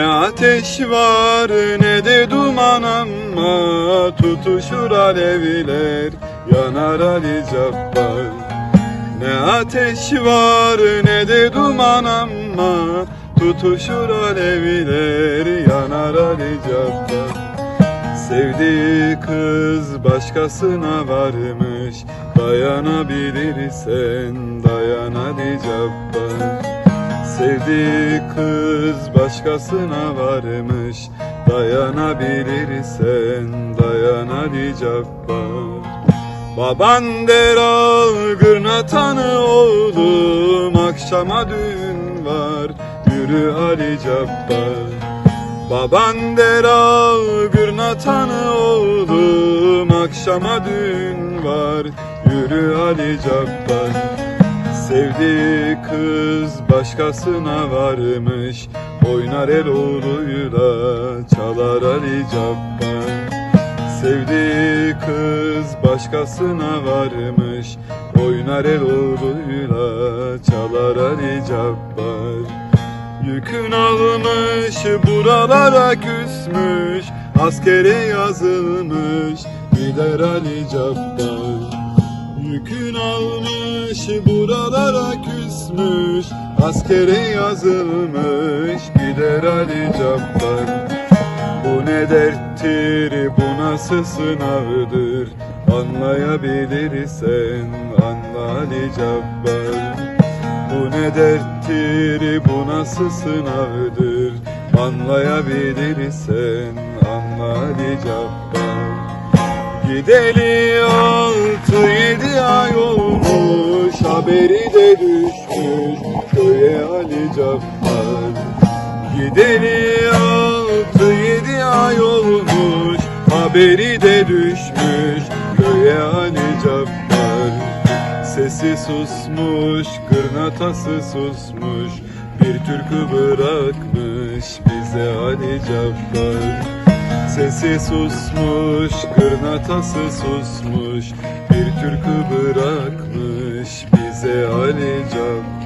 ateş var ne de duman ama Tutuşur alevler yanar Ali Cabbar. Ne ateş var ne de duman ama Tutuşur alevler yanar Ali Cabbar. Sevdiği kız başkasına varmış Dayanabilirsen dayan Ali Cabbar Sevdiği kız başkasına varmış. Dayanabilirsen dayan Cabbar Baban der al gırnatanı oğlum. Akşama düğün var. Yürü Ali Cabbar. Baban der al gırnatanı oğlum. Akşama düğün var. Yürü Ali Cabbar Sevdiği kız başkasına varmış Oynar el oğluyla çalar Ali Cabbar. Sevdiği kız başkasına varmış Oynar el oğluyla çalar Ali Cabbar. Yükün almış buralara küsmüş Askere yazılmış gider Ali Cabbar Yükün almış buralara küsmüş Askere yazılmış gider Ali Cabbar. Bu ne derttir bu nasıl sınavdır? Anlayabilirsen anla Ali Cabbar. Bu ne derttir bu nasıl sınavdır? Anlayabilirsen anla Ali Cabbar. Gideli Haberi de düşmüş köye Ali Cabbar Gideli altı yedi ay olmuş Haberi de düşmüş köye Ali Cabbar Sesi susmuş, kırnatası susmuş Bir türkü bırakmış bize Ali Cabbar Sesi susmuş, kırnatası susmuş Bir türkü bırakmış bize Ali Cabbar